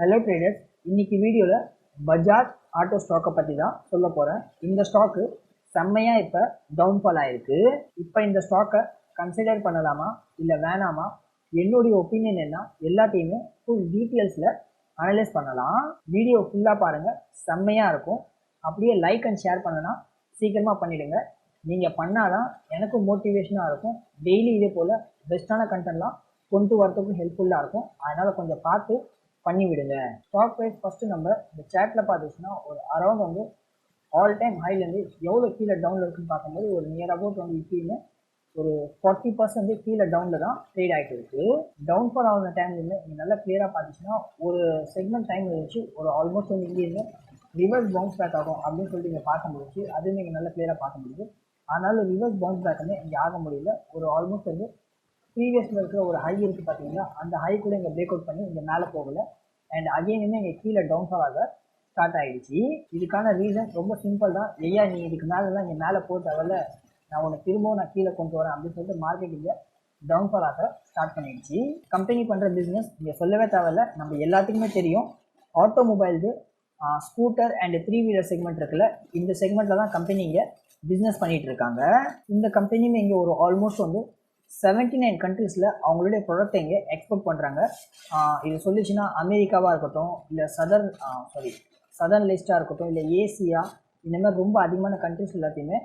Hello traders இன்னைக்கு வீடியோவில் Bajaj auto ஸ்டாக்கை பற்றி தான் சொல்ல போகிறேன் இந்த ஸ்டாக்கு செம்மையாக இப்போ டவுன்ஃபால் ஆயிருக்கு. இப்போ இந்த ஸ்டாக்கை கன்சிடர் பண்ணலாமா இல்லை வேணாமா? என்னுடைய ஒப்பீனியன் என்ன எல்லாத்தையுமே ஃபுல் டீட்டெயில்ஸில் அனலைஸ் பண்ணலாம். வீடியோ ஃபுல்லாக பாருங்கள் செம்மையாக இருக்கும். அப்படியே லைக் அண்ட் ஷேர் பண்ணனா சீக்கிரமாக பண்ணிவிடுங்க நீங்கள் பண்ணாதான் எனக்கும் மோட்டிவேஷனாக இருக்கும். டெய்லி இதே போல் பெஸ்ட்டான கண்டென்ட்லாம் கொண்டு வரதுக்கும் ஹெல்ப்ஃபுல்லாக இருக்கும். அதனால் கொஞ்சம் பார்த்து பண்ணி விடுங்க ஸ்டாக் ப்ரைஸ் ஃபஸ்ட்டு நம்ம இந்த சேட்டில் பார்த்துச்சுன்னா ஒரு அரௌண்ட் வந்து ஆல் டைம் ஹைலேருந்து எவ்வளோ கீழே டவுனில் இருக்குன்னு பார்க்கும்போது ஒரு நியர் அபவுட் வந்து இப்பயுமே ஒரு ஃபார்ட்டி பர்சன்ட் கீழே டவுனில் தான் ட்ரேட் ஆகிட்டு இருக்கு. டவுன் ஃபால் ஆகிற டைம்லேருந்து நீங்கள் நல்லா கிளியராக பார்த்துச்சுன்னா ஒரு செக்மெண்ட் டைம் இருந்துச்சு ஒரு ஆல்மோஸ்ட் வந்து இங்கேயுமே ரிவர்ஸ் பவுன்ஸ் பேக் ஆகும் அப்படின்னு சொல்லிட்டு நீங்கள் பார்க்க முடியுச்சு அதுவும் நீங்கள் நல்லா கிளியராக பார்க்க முடியுது. ஆனாலும் ரிவர்ஸ் பவுன்ஸ் பேக்குமே இங்கே ஆக முடியல. ஒரு ஆல்மோஸ்ட் வந்து ப்ரீவியஸில் இருக்கிற ஒரு ஹை இருக்குது பார்த்தீங்கன்னா அந்த ஹை கூட இங்கே பிரேக் அவுட் பண்ணி இங்கே மேலே போகல. அண்ட் அகைனுமே இங்கே கீழே டவுன்ஃபால் ஆக ஸ்டார்ட் ஆகிடுச்சு இதுக்கான ரீசன் ரொம்ப சிம்பிள் தான். ஐயா நீ இதுக்கு மேலெலாம் இங்கே மேலே போக தேவையில்ல. நான் உன்னை திரும்பவும் நான் கீழே கொண்டு வரேன் அப்படின்னு சொல்லிட்டு மார்க்கெட் இங்கே டவுன்ஃபால் ஆக ஸ்டார்ட் பண்ணிடுச்சு. கம்பெனி பண்ணுற பிஸ்னஸ் இங்கே சொல்லவே தேவையில்ல. நம்ம எல்லாத்துக்குமே தெரியும். Automobiles scooter and three wheeler segment இருக்குல்ல. இந்த செக்மெண்ட்டில் தான் கம்பெனி இங்கே பிஸ்னஸ் பண்ணிகிட்டு இருக்காங்க. இந்த கம்பெனியுமே இங்கே ஒரு ஆல்மோஸ்ட் வந்து செவன்ட்டி நைன் கண்ட்ரீஸில் அவங்களுடைய ப்ராடக்ட்டை இங்கே எக்ஸ்போர்ட் பண்ணுறாங்க இது சொல்லிச்சுன்னா அமெரிக்காவாக இருக்கட்டும் இல்லை சதர்ன் சாரி சதர்ன் லிஸ்ட்டாக இருக்கட்டும் இல்லை ஏசியா இந்த மாதிரி ரொம்ப அதிகமான கண்ட்ரிஸ் எல்லாத்தையுமே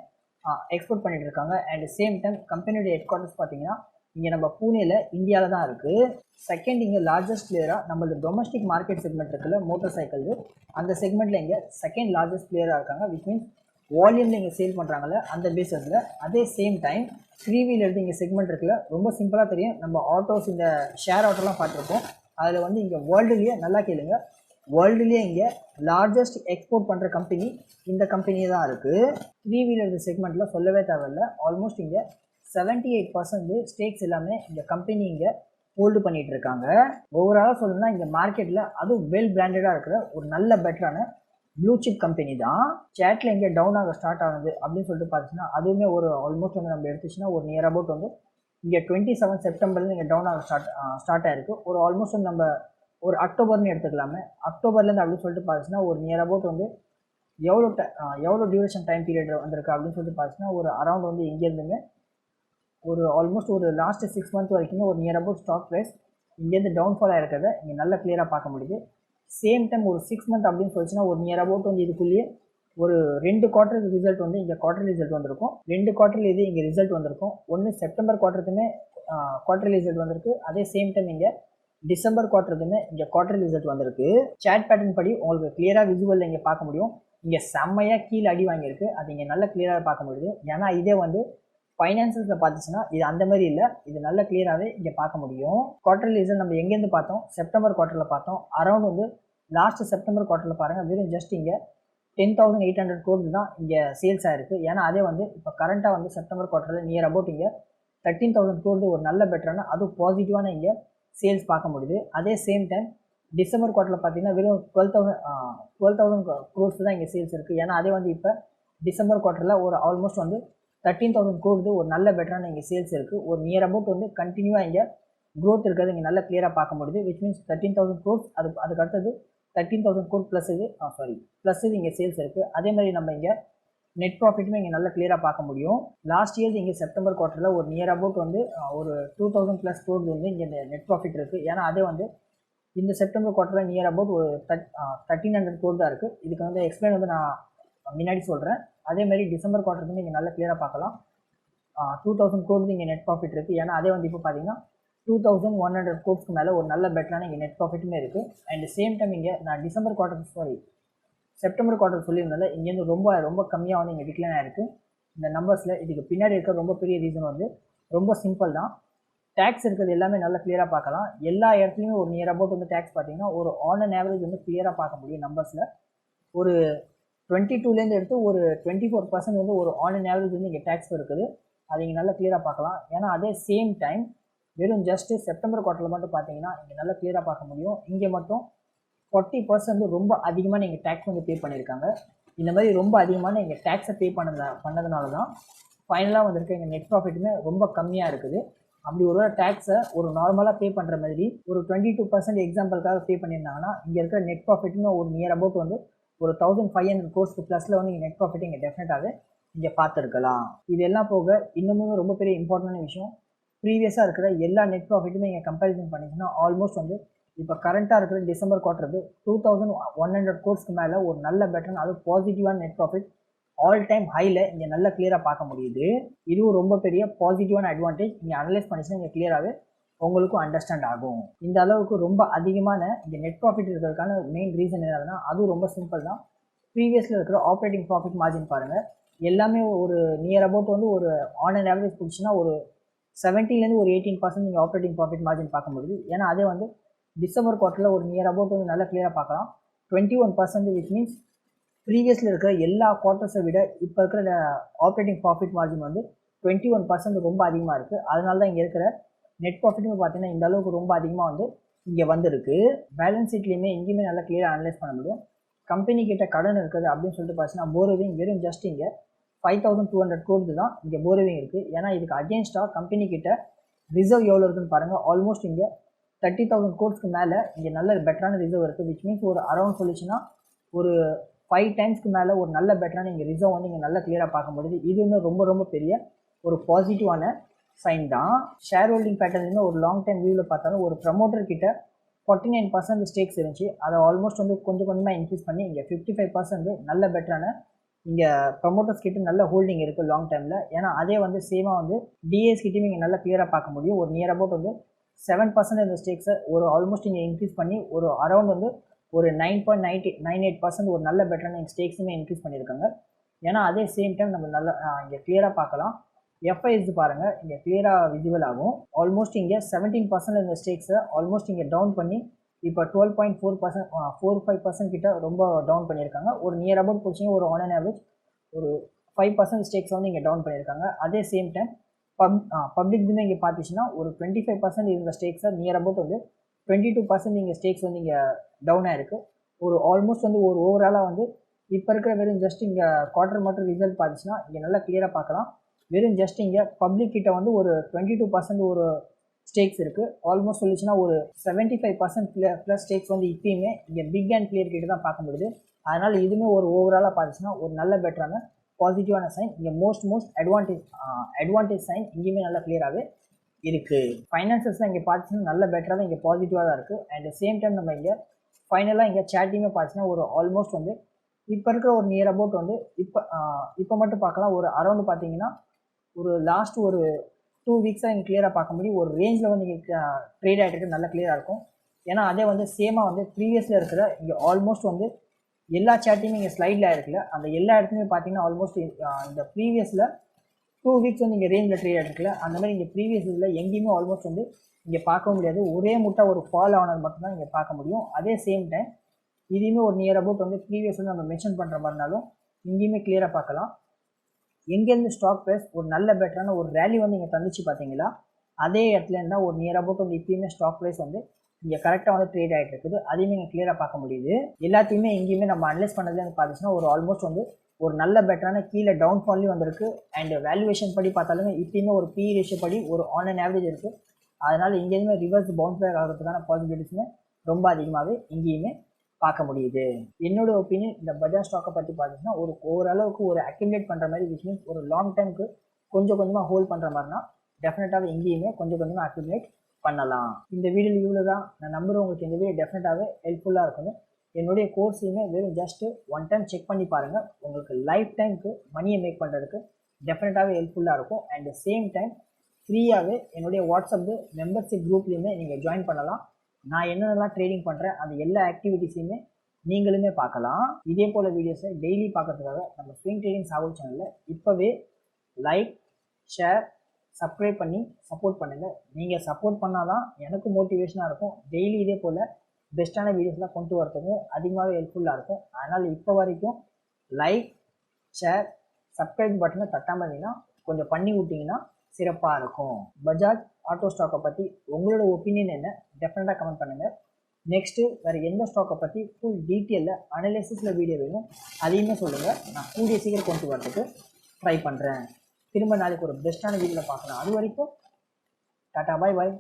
எக்ஸ்போர்ட் பண்ணிட்டு இருக்காங்க. அண்ட் சேம் டைம் கம்பெனியோட ஹெட் குவார்ட்டர்ஸ் பார்த்தீங்கன்னா இங்கே நம்ம பூனேல இந்தியாவில் தான் இருக்குது செகண்ட் இங்கே லார்ஜஸ்ட் பிளேயராக நம்மளது டொமஸ்டிக் மார்க்கெட் செக்மெண்ட் இருக்குல்ல மோட்டார் சைக்கிள் அந்த செக்மெண்ட்டில் இங்கே செகண்ட் லார்ஜஸ்ட் பிளேயராக இருக்காங்க விச் மீன்ஸ் வால்யூமில் இங்கே சேல் பண்ணுறாங்கல்ல அந்த பேசஸில் அதே சேம் டைம் த்ரீ வீலர் இங்கே செக்மெண்ட் இருக்குல்ல ரொம்ப சிம்பிளாக தெரியும். நம்ம ஆட்டோஸ் இந்த ஷேர் ஆட்டோலாம் பார்த்துருப்போம். அதில் வந்து இங்கே வேர்ல்டுலேயே நல்லா கேளுங்க. வேர்ல்டுலேயே இங்கே லார்ஜஸ்ட் எக்ஸ்போர்ட் பண்ணுற கம்பெனி இந்த கம்பெனி தான் இருக்குது த்ரீ வீலர் செக்மெண்ட்டில் சொல்லவே தேவையில்ல. ஆல்மோஸ்ட் இங்கே செவன்ட்டி எயிட் பர்சன்ட் ஸ்டேக்ஸ் எல்லாமே இந்த கம்பெனி இங்கே ஹோல்டு பண்ணிகிட்டு இருக்காங்க. ஓவராலாக சொல்லணும்னா இங்கே மார்க்கெட்டில் அதுவும் வெல் பிராண்டடாக இருக்கிற ஒரு நல்ல பெட்டரான ப்ளூ சிப் கம்பெனி தான் சேட்டில் எங்கே டவுன் ஆக ஸ்டார்ட் ஆகுது அப்படின்னு சொல்லிட்டு பார்த்துச்சுன்னா அதுவுமே ஒரு ஆல்மோஸ்ட் வந்து நம்ம எடுத்துச்சுன்னா ஒரு நியர் அபவுட் வந்து இங்கே டுவெண்ட்டி செவன் செப்டம்பர்லேருந்து இங்கே டவுன் ஆக ஸ்டார்ட் ஸ்டார்ட் ஆயிருக்கு. ஒரு ஆல்மோஸ்ட் வந்து நம்ம ஒரு அக்டோபர்னு எடுத்துக்கலாமே. அக்டோபர்லேருந்து அப்படின்னு சொல்லிட்டு பார்த்துச்சுன்னா ஒரு நியர் அபவுட் வந்து எவ்வளோ ட எவ்வளோ டியூரேஷன் டைம் பீரியட் வந்திருக்கு அப்படின்னு சொல்லிட்டு பார்த்துச்சுன்னா ஒரு அரௌண்ட் வந்து இங்கேருந்துமே ஒரு ஆல்மோஸ்ட் ஒரு லாஸ்ட் சிக்ஸ் மந்த் வரைக்குமே ஒரு நியர் அபவுட் ஸ்டாக் ப்ரைஸ் இங்கேருந்து டவுன்ஃபால் ஆகிருக்கிறத இங்கே நல்லா கிளியராக பார்க்க முடியுது. சேம் டைம் ஒரு சிக்ஸ் மந்த் அப்படின்னு சொல்லிச்சுன்னா ஒரு நியர் அபவுட் வந்து இதுக்குள்ளேயே ஒரு ரெண்டு குவார்டர் ரிசல்ட் வந்து இங்கே குவார்டர் ரிசல்ட் வந்திருக்கும். ரெண்டு குவார்டர்ல இது இங்கே ரிசல்ட் வந்திருக்கும். ஒன்று செப்டம்பர் குவார்டருக்குமே குவார்டர் ரிசல்ட் வந்திருக்கு. அதே சேம் டைம் இங்கே டிசம்பர் குவார்ட்டருக்குமே இங்கே குவார்டர் ரிசல்ட் வந்திருக்கு. சேட் பேட்டர்ன் படி உங்களுக்கு கிளியராக விசுவலில் இங்கே பார்க்க முடியும். இங்கே செம்மையாக கீழே அடி வாங்கியிருக்கு. அது இங்கே நல்ல கிளியராக பார்க்க முடியுது. ஏன்னா இதே வந்து ஃபைனான்சஸில் பார்த்துச்சுன்னா இது அந்த மாதிரி இல்லை. இது நல்ல கிளியராகவே இங்கே பார்க்க முடியும். குவார்டர் ரிசல்ட் நம்ம எங்கேருந்து பார்த்தோம்? செப்டம்பர் குவார்ட்டரில் பார்த்தோம். அரௌண்ட் வந்து லாஸ்ட் செப்டம்பர் குவார்ட்டரில் பாருங்கள் வெறும் ஜஸ்ட் இங்கே டென் தௌசண்ட் எயிட் ஹண்ட்ரட் கோடி தான் இங்கே சேல்ஸ் ஆயிருக்கு. ஏன்னா அதே வந்து இப்போ கரண்ட்டாக வந்து செப்டம்பர் குவார்ட்டரில் நியர் அபவுட் இங்கே தேர்ட்டீன் தௌசண்ட் கோடி ஒரு நல்ல பெட்டரான அதுவும் பாசிட்டிவான இங்கே சேல்ஸ் பார்க்க முடியுது. அதே சேம் டைம் டிசம்பர் குவார்ட்டரில் பார்த்தீங்கன்னா வெறும் twelve thousand twelve thousand crores தான் இங்கே சேல்ஸ் இருக்குது ஏன்னா அதே வந்து இப்போ டிசம்பர் குவார்ட்டரில் ஒரு ஆல்மோஸ்ட் வந்து தேர்ட்டீன் தௌசண்ட் கோடி ஒரு நல்ல பெட்டரான இங்கே சேல்ஸ் இருக்குது ஒரு நியர் அபவுட் வந்து கண்டினியூவாக இங்கே க்ரோத் இருக்கிறது இங்கே நல்ல கிளியராக பார்க்க முடியுது which means thirteen thousand crores அது அதுக்கு அடுத்தது தேர்ட்டீன் தௌசண்ட் கோட் ப்ளஸ் இது சாரி ப்ளஸ் இது இங்கே சேல்ஸ் இருக்குது அதே மாதிரி நம்ம இங்கே நெட் ப்ராஃபிட்டுமே இங்கே நல்லா கிளியராக பார்க்க முடியும். லாஸ்ட் இயர் இங்கே செப்டம்பர் குவார்ட்டரில் ஒரு நியர் அபவுட் வந்து ஒரு டூ தௌசண்ட் ப்ளஸ் கோட் வந்து இங்கே நெட் ப்ராஃபிட் இருக்குது ஏன்னா அதே வந்து இந்த செப்டம்பர் குவார்ட்டரில் நியர் அபவுட் ஒரு தட் தேர்ட்டின் ஹண்ட்ரட் கோட் தான் இருக்குது இதுக்கு வந்து எக்ஸ்பிளைன் வந்து நான் முன்னாடி சொல்கிறேன் அதே மாதிரி டிசம்பர் குவார்ட்டருக்கு இங்கே நல்லா கிளியராக பார்க்கலாம். டூ தௌசண்ட் கோட் இங்கே நெட் ப்ராஃபிட் இருக்குது ஏன்னா அதே வந்து இப்போ பார்த்தீங்கன்னா டூ தௌசண்ட் ஒன் ஹண்ட்ரட் கோட்ஸ்க்கு மேலே ஒரு நல்ல பெட்டரான இங்கே நெட் ப்ராஃபிட்டுமே இருக்குது அண்ட் சேம் டைம் இங்கே நான் December quarter sorry September quarter சொல்லியிருந்தால இங்கேருந்து ரொம்ப ரொம்ப கம்மியாக வந்து இங்கே டிக்ளைன் ஆயிருக்கு. இந்த நம்பர்ஸில் இதுக்கு பின்னாடி இருக்க ரொம்ப பெரிய ரீசன் வந்து ரொம்ப சிம்பிள் தான். டேக்ஸ் இருக்கிறது எல்லாமே நல்லா கிளியராக பார்க்கலாம். எல்லா இடத்துலையுமே ஒரு நியர் அபவுட் வந்து டேக்ஸ் பார்த்தீங்கன்னா ஒரு ஆன் அண்ட் ஆவரேஜ் வந்து கிளியராக பார்க்க முடியும் நம்பர்ஸில் ஒரு டுவெண்ட்டி டூலேருந்து எடுத்து ஒரு டுவெண்ட்டி ஃபோர் பர்சன்ட் வந்து ஒரு ஆன் அண்ட் ஆவரேஜ் வந்து இங்கே டேக்ஸ் இருக்குது. அது இங்கே நல்லா கிளியராக பார்க்கலாம். ஏன்னா அதே சேம் டைம் வெறும் ஜஸ்ட்டு செப்டம்பர் குவார்ட்டரில் மட்டும் பார்த்தீங்கன்னா இங்கே நல்லா கிளியராக பார்க்க முடியும். இங்கே மட்டும் ஃபார்ட்டி பர்சன்ட் ரொம்ப அதிகமாக நீங்கள் டேக்ஸ் வந்து பே பண்ணியிருக்காங்க. இந்த மாதிரி ரொம்ப அதிகமான நீங்கள் டேக்ஸை பே பண்ணத பண்ணதுனால தான் ஃபைனலாக வந்திருக்க எங்கள் நெட் ப்ராஃபிட்டுமே ரொம்ப கம்மியாக இருக்குது. அப்படி ஒரு டேக்ஸை ஒரு நார்மலாக பே பண்ணுற மாதிரி ஒரு டுவெண்ட்டி டூ பர்சன்ட் எக்ஸாம்பிளுக்காக பே பண்ணியிருந்தாங்கன்னா இங்கே இருக்கிற நெட் ப்ராஃபிட்னு ஒரு நியர் அபவுட் வந்து ஒரு தௌசண்ட் ஃபைவ் ஹண்ட்ரட் கோர்ஸ்க்கு ப்ளஸில் வந்து நீங்கள் நெட் ப்ராஃபிட் இங்கே டெஃபினட்டாகவே இங்கே பார்த்துருக்கலாம். இதெல்லாம் போக இன்னமும் ரொம்ப பெரிய இம்பார்ட்டன்டான விஷயம் ப்ரீவியஸாக இருக்கிற எல்லா நெட் ப்ராஃபிட்டுமே நீங்கள் கம்பேரிசன் பண்ணிங்கன்னா ஆல்மோஸ்ட் வந்து இப்போ கரண்ட்டாக இருக்கிற டிசம்பர் குவார்ட்டருக்கு டூ தௌசண்ட் ஒன் ஹண்ட்ரட் கோர்ஸ்க்கு மேலே ஒரு நல்ல பெட்டர் அது பாசிட்டிவான நெட் ப்ராஃபிட் ஆல் டைம் ஹையில் இங்கே நல்ல கிளியராக பார்க்க முடியுது. இதுவும் ரொம்ப பெரிய பாசிட்டிவான அட்வான்டேஜ் நீங்கள் அனலைஸ் பண்ணிச்சுன்னா இங்கே கிளியராகவே உங்களுக்கும் அண்டர்ஸ்டாண்ட் ஆகும். இந்த அளவுக்கு ரொம்ப அதிகமான இந்த நெட் ப்ராஃபிட் இருக்கிறதுக்கான மெயின் ரீசன் என்னதுன்னா அதுவும் ரொம்ப சிம்பிள் தான். ப்ரீவியஸில் இருக்கிற ஆப்ரேட்டிங் ப்ராஃபிட் மார்ஜின் பாருங்கள் எல்லாமே ஒரு நியர் அபவுட் வந்து ஒரு ஆன் அண்ட் ஆவரேஜ் பிடிச்சின்னா ஒரு செவன்ட்டிலேருந்து ஒரு எயிட்டீன் பர்சன்ட் நீங்கள் ஆப்ரேட்டிங் ப்ராஃபிட் மார்ஜின் பார்க்க முடியுது ஏன்னா அதே வந்து டிசம்பர் குவார்ட்டரில் ஒரு நியர் அபவுட் வந்து நல்லா கிளியராக பார்க்கலாம். Twenty one percent which means ப்ரீவியஸில் இருக்கிற எல்லா குவார்ட்டர்ஸை விட இப்போ இருக்கிற ஆப்ரேட்டிங் ப்ராஃபிட் மார்ஜின் வந்து டுவெண்ட்டி ஒன் பர்சன்ட் ரொம்ப அதிகமாக இருக்குது அதனால தான் இங்கே இருக்கிற நெட் ப்ராஃபிட்னு பார்த்தீங்கன்னா இந்த அளவுக்கு ரொம்ப அதிகமாக வந்து இங்கே வந்திருக்கு. பேலன்ஸ் ஷீட்லேயுமே எங்கேயுமே நல்லா கிளியராக அனலைஸ் பண்ண முடியும். கம்பெனி கிட்ட கடன் இருக்குது அப்படின்னு சொல்லிட்டு பார்த்தீங்கன்னா போரோவிங் வெறும் ஜஸ்ட் இங்கே five thousand two hundred crores தான் இங்கே போரோவிங் இருக்குது ஏன்னா இதுக்கு அகேன்ஸ்டாக கம்பெனி கிட்ட ரிசர்வ் எவ்வளோ இருக்குன்னு பாருங்கள் ஆல்மோஸ்ட் இங்கே தேர்ட்டி தௌசண்ட் கோர்ஸ்க்கு மேலே இங்கே நல்ல பெட்டரான ரிசர்வ் இருக்குது விச் மீன்ஸ் ஒரு அரௌண்ட் சொல்லிச்சுன்னா ஒரு ஃபைவ் டைம்ஸ்க்கு மேலே ஒரு நல்ல பெட்டரான இங்கே ரிசர்வ் வந்து இங்கே நல்லா கிளியராக பார்க்க முடியுது. இது இன்னும் ரொம்ப ரொம்ப பெரிய ஒரு பாசிட்டிவான சைன் தான். ஷேர் ஹோல்டிங் பேட்டர்ன்லேருந்து ஒரு லாங் டைம் வியூவில் பார்த்தாலும் ஒரு ப்ரமோட்டர் கிட்ட ஃபார்ட்டி நைன் பர்சன்ட் ஸ்டேக்ஸ் இருந்துச்சு. அதை ஆல்மோஸ்ட் வந்து கொஞ்சம் கொஞ்சமாக இன்க்ரீஸ் பண்ணி இங்கே ஃபிஃப்டி ஃபைவ் பர்சன்ட் நல்ல பெட்டரான இங்கே ப்ரமோட்டர்ஸ் கிட்ட நல்ல ஹோல்டிங் இருக்குது லாங் டைமில் ஏன்னா அதே வந்து சேமாக வந்து டிஎஸ் கிட்டையும் இங்கே நல்லா கிளியராக பார்க்க முடியும். ஒரு நியர் அபவுட் வந்து செவன் பர்சன்ட் இந்த ஸ்டேக்ஸை ஒரு ஆல்மோஸ்ட் இங்கே இன்க்ரீஸ் பண்ணி ஒரு அரௌண்ட் வந்து ஒரு nine point ninety nine eight percent ஒரு நல்ல பெட்டரான ஸ்டேக்ஸுமே இன்க்ரீஸ் பண்ணியிருக்காங்க. ஏன்னா அதே சேம் டைம் நம்ம நல்லா இங்கே கிளியராக பார்க்கலாம். எஃப்ஐஎஸ் பாருங்கள் இங்கே கிளியராக விசிபிள் ஆகும். ஆல்மோஸ்ட் இங்கே செவன்டீன் பர்சன்ட் இந்த ஸ்டேக்ஸை ஆல்மோஸ்ட் இங்கே டவுன் பண்ணி இப்போ twelve point four percent four five percent கிட்ட ரொம்ப டவுன் பண்ணியிருக்காங்க. ஒரு நியர் அபவுட் போச்சிங்க ஒரு ஆன் அண்ட் ஆவரேஜ் ஒரு ஃபைவ் பர்சன்ட் ஸ்டேக்ஸ் வந்து இங்கே டவுன் பண்ணியிருக்காங்க. அதே சேம் டைம் பப் பப்ளிக் இதுமே இங்கே பார்த்துச்சுன்னா ஒரு டுவெண்ட்டி ஃபைவ் பர்சன்ட் இருந்த ஸ்டேக்ஸை நியர் அபவுட் வந்து டுவெண்ட்டி டூ பர்சன்ட் இங்கே ஸ்டேக்ஸ் வந்து இங்கே டவுன் ஆயிருக்கு. ஒரு ஆல்மோஸ்ட் வந்து ஒரு ஓவராலாக வந்து இப்போ இருக்கிற வெறும் ஜஸ்ட் இங்கே குவார்டர் மட்டும் ரிசல்ட் பார்த்துச்சுன்னா இங்கே நல்லா கிளியராக பார்க்கலாம் வெறும் ஜஸ்ட் இங்கே பப்ளிக் கிட்ட வந்து ஒரு டுவெண்ட்டி டூ பர்சன்ட் ஒரு ஸ்டேக்ஸ் இருக்குது ஆல்மோஸ்ட் சொல்லிச்சுன்னா ஒரு seventy five percent plus stakes வந்து இப்பயுமே இங்கே பிக் அண்ட் கிளியர் கிட்ட தான் பார்க்க முடியுது. அதனால் இதுவுமே ஒரு ஓவராலாக பார்த்துச்சுன்னா ஒரு நல்ல பெட்டரான பாசிட்டிவான சைன் இங்கே most most advantage advantage sign இங்கேயுமே நல்லா கிளியராகவே இருக்குது ஃபைனான்சஸ்லாம் இங்கே பார்த்துச்சுன்னா நல்ல பெட்டராகவே இங்கே பாசிட்டிவாக தான் இருக்குது அண்ட் சேம் டைம் நம்ம இங்கே ஃபைனலாக இங்கே சேட்டிங்குமே பார்த்துச்சுன்னா ஒரு ஆல்மோஸ்ட் வந்து இப்போ இருக்கிற ஒரு நியர் அபவுட் வந்து இப்போ இப்போ மட்டும் பார்க்கலாம். ஒரு அரௌண்டு பார்த்தீங்கன்னா ஒரு லாஸ்ட் ஒரு டூ வீக்ஸாக இங்கே கிளியராக பார்க்க முடியும். ஒரு ரேஞ்சில் வந்து நீங்கள் ட்ரேட் ஆகிட்டு இருக்கு நல்லா கிளியராக இருக்கும். ஏன்னா அதே வந்து சேமாக வந்து ப்ரீவியஸில் இருக்கிற இங்கே ஆல்மோஸ்ட் வந்து எல்லா சேட்டையும் இங்கே ஸ்லைடில் இருக்குல்ல அந்த எல்லா இடத்துலையுமே பார்த்தீங்கன்னா ஆல்மோஸ்ட் இந்த ப்ரீவியஸில் டூ வீக்ஸ் வந்து இங்கே ரேஞ்சில் ட்ரேட் ஆகிருக்குல்ல அந்த மாதிரி இங்கே ப்ரீவியஸ் இதில் எங்கேயுமே ஆல்மோஸ்ட் வந்து இங்கே பார்க்க முடியாது. ஒரே முட்டை ஒரு ஃபால் ஆனது மட்டும்தான் இங்கே பார்க்க முடியும். அதே சேம் டைம் இதையுமே ஒரு நியர் அபவுட் வந்து ப்ரீவியஸ் வந்து நம்ம மென்ஷன் பண்ணுற மாதிரினாலும் இங்கேயுமே கிளியராக பார்க்கலாம். எங்கேருந்து ஸ்டாக் ப்ரைஸ் ஒரு நல்ல பெட்டரான ஒரு ரேலி வந்து இங்கே தந்துச்சு பார்த்தீங்களா அதே இடத்துல இருந்தால் ஒரு நியர் அபவுட் வந்து இப்பயுமே ஸ்டாக் ப்ரைஸ் வந்து இங்கே கரெக்டாக வந்து ட்ரேட் ஆகிட்டு இருக்குது. அதையுமே இங்கே கிளியராக பார்க்க முடியுது. எல்லாத்தையுமே எங்கேயுமே நம்ம அனலைஸ் பண்ணது வந்து பார்த்துச்சுன்னா ஒரு ஆல்மோஸ்ட் வந்து ஒரு நல்ல பெட்டரான கீழே டவுன் ஃபால்லையும் வந்திருக்கு. அண்ட் வேல்யூவேஷன் படி பார்த்தாலுமே இப்பயுமே ஒரு பி ரேஷியோ படி ஒரு ஆன்லைன் ஆவரேஜ் இருக்குது அதனால் இங்கேயுமே ரிவர்ஸ் பவுன்ஸ் பேக் ஆகிறதுக்கான பாசிபிலிட்டிஸுமே ரொம்ப அதிகமாகவே இங்கேயுமே பார்க்க முடியுது. என்னோட ஒப்பீனியன் இந்த பஜாஜ் ஸ்டாக்கை பற்றி பார்த்தீங்கன்னா ஒரு ஓரளவுக்கு ஒரு அக்யூமுலேட் பண்ணுற மாதிரி விச் மீன்ஸ் ஒரு லாங் டைமுக்கு கொஞ்சம் கொஞ்சமாக ஹோல்ட் பண்ணுற மாதிரினா டெஃபினட்டாக எங்கேயுமே கொஞ்சம் கொஞ்சமாக அக்யூமுலேட் பண்ணலாம். இந்த வீடியோ இவ்வளோ தான் நான் நம்புகிறேன் உங்களுக்கு இந்த வீடியோ டெஃபினட்டாகவே ஹெல்ப்ஃபுல்லாக இருக்கும் என்னுடைய கோர்ஸையுமே வெறும் ஜஸ்ட்டு ஒன் டைம் செக் பண்ணி பாருங்கள் உங்களுக்கு லைஃப் டைமுக்கு மணியை மேக் பண்ணுறதுக்கு டெஃபினட்டாகவே ஹெல்ப்ஃபுல்லாக இருக்கும். அண்ட் சேம் டைம் ஃப்ரீயாகவே என்னுடைய வாட்ஸ்அப்பு மெம்பர்ஷிப் குரூப்லேயுமே நீங்கள் ஜாயின் பண்ணலாம். நான் என்னென்னலாம் ட்ரேடிங் பண்ணுறேன் அந்த எல்லா ஆக்டிவிட்டீஸையுமே நீங்களுமே பார்க்கலாம். இதே போல் வீடியோஸை டெய்லி பார்க்கறதுக்காக நம்ம ஸ்விங் ட்ரேடிங் சாகுல் சேனலில் இப்போவே லைக் ஷேர் சப்ஸ்கிரைப் பண்ணி சப்போர்ட் பண்ணுங்கள் நீங்கள் சப்போர்ட் பண்ணால் தான் எனக்கு மோட்டிவேஷனாக இருக்கும். டெய்லி இதே போல் பெஸ்ட்டான வீடியோஸ்லாம் கொண்டு வரதுக்கும் அதிகமாகவே ஹெல்ப்ஃபுல்லாக இருக்கும். அதனால் இப்போ வரைக்கும் லைக் ஷேர் சப்ஸ்கிரைப் பட்டனை தட்டாமல் இருந்தீங்கன்னா கொஞ்சம் பண்ணி விட்டிங்கன்னா சிறப்பாக இருக்கும். பஜாஜ் ஆட்டோ ஸ்டாக்கை பற்றி உங்களோட ஒப்பீனியன் என்ன? டெஃபினட்டாக கமெண்ட் பண்ணுங்கள் நெக்ஸ்ட்டு வேறு எந்த ஸ்டாக்கை பற்றி ஃபுல் டீட்டெயிலில் அனலைசிஸில் வீடியோ வேணும் அதையுமே சொல்லுங்கள் நான் கூடிய சீக்கிரம் கொண்டு வரதுக்கு ட்ரை பண்ணுறேன் திரும்ப நாளைக்கு ஒரு பெஸ்ட்டான வீடியோவில் பார்க்கலாம். அது வரைக்கும் டாட்டா பாய் பாய்